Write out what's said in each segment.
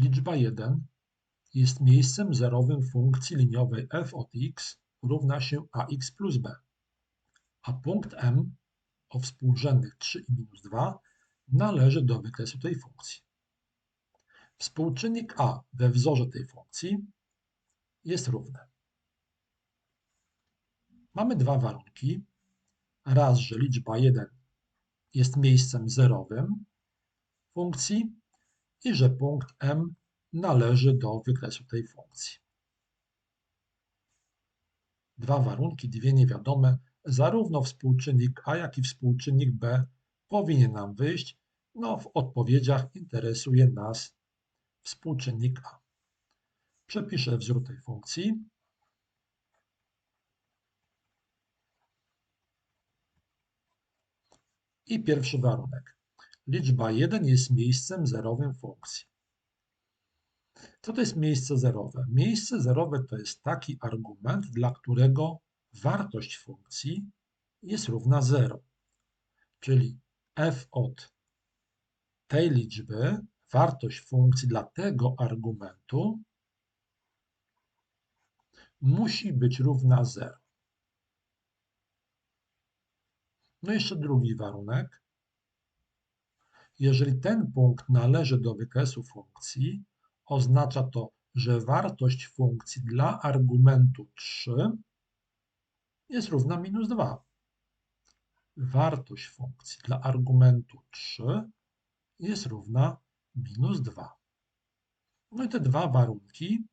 liczba 1 jest miejscem zerowym funkcji liniowej f od x równa się ax plus b, a punkt m o współrzędnych 3 i minus 2 należy do wykresu tej funkcji. Współczynnik a we wzorze tej funkcji jest równy. Mamy dwa warunki. Raz, że liczba 1 jest miejscem zerowym funkcji i że punkt m należy do wykresu tej funkcji. Dwa warunki, dwie niewiadome, zarówno współczynnik a, jak i współczynnik b powinien nam wyjść. No, w odpowiedziach interesuje nas współczynnik a. Przepiszę wzór tej funkcji. I pierwszy warunek. Liczba 1 jest miejscem zerowym funkcji. Co to jest miejsce zerowe? Miejsce zerowe to jest taki argument, dla którego wartość funkcji jest równa 0. Czyli f od tej liczby, wartość funkcji dla tego argumentu musi być równa 0. No jeszcze drugi warunek. Jeżeli ten punkt należy do wykresu funkcji, oznacza to, że wartość funkcji dla argumentu 3 jest równa minus 2. Wartość funkcji dla argumentu 3 jest równa minus 2. No i te dwa warunki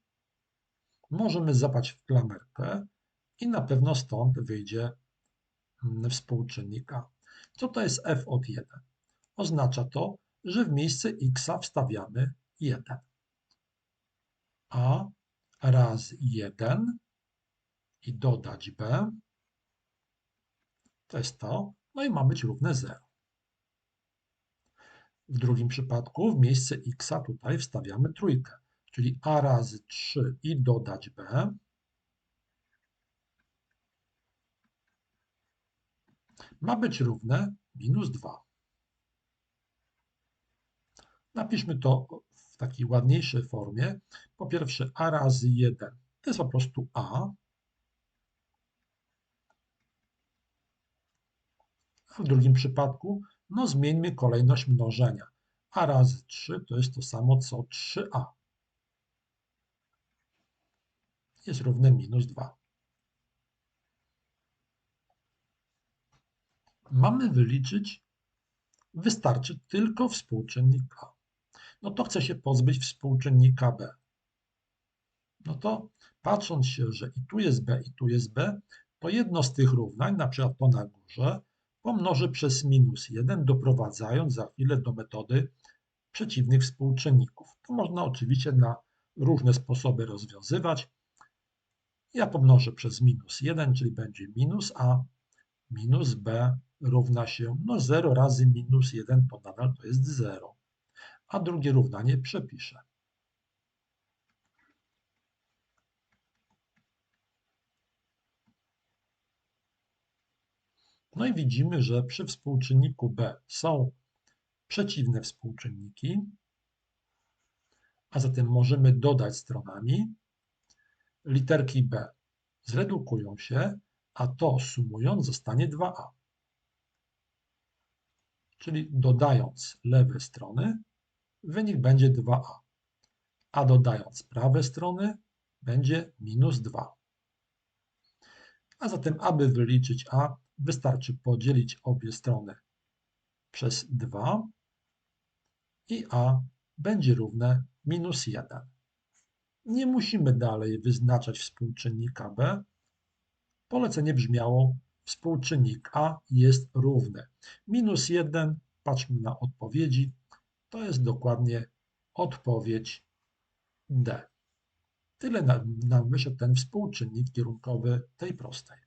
możemy zapać w klamerkę i na pewno stąd wyjdzie współczynnik A. Co to jest f od 1? Oznacza to, że w miejsce x wstawiamy 1 a razy 1 i dodać b, to jest to, no i ma być równe 0. W drugim przypadku w miejsce x tutaj wstawiamy trójkę, czyli a razy 3 i dodać b, ma być równe minus 2. Napiszmy to w takiej ładniejszej formie. Po pierwsze a razy 1 to jest po prostu a. W drugim przypadku no zmieńmy kolejność mnożenia. a razy 3 to jest to samo co 3a. Jest równe minus 2. Mamy wyliczyć, wystarczy tylko współczynnik a no to chce się pozbyć współczynnika b. No to patrząc się, że i tu jest b, i tu jest b, to jedno z tych równań, na przykład to na górze, pomnożę przez minus 1, doprowadzając za chwilę do metody przeciwnych współczynników. To można oczywiście na różne sposoby rozwiązywać. Ja pomnożę przez minus 1, czyli będzie minus a minus b równa się, no 0 razy minus 1 to nadal to jest 0 a drugie równanie przepiszę. No i widzimy, że przy współczynniku b są przeciwne współczynniki, a zatem możemy dodać stronami. Literki b zredukują się, a to sumując zostanie 2a. Czyli dodając lewe strony, wynik będzie 2a, a dodając prawe strony będzie minus 2. A zatem, aby wyliczyć a, wystarczy podzielić obie strony przez 2 i a będzie równe minus 1. Nie musimy dalej wyznaczać współczynnika b. Polecenie brzmiało współczynnik a jest równy. Minus 1, patrzmy na odpowiedzi, to jest dokładnie odpowiedź D. Tyle nam wyszedł ten współczynnik kierunkowy tej prostej.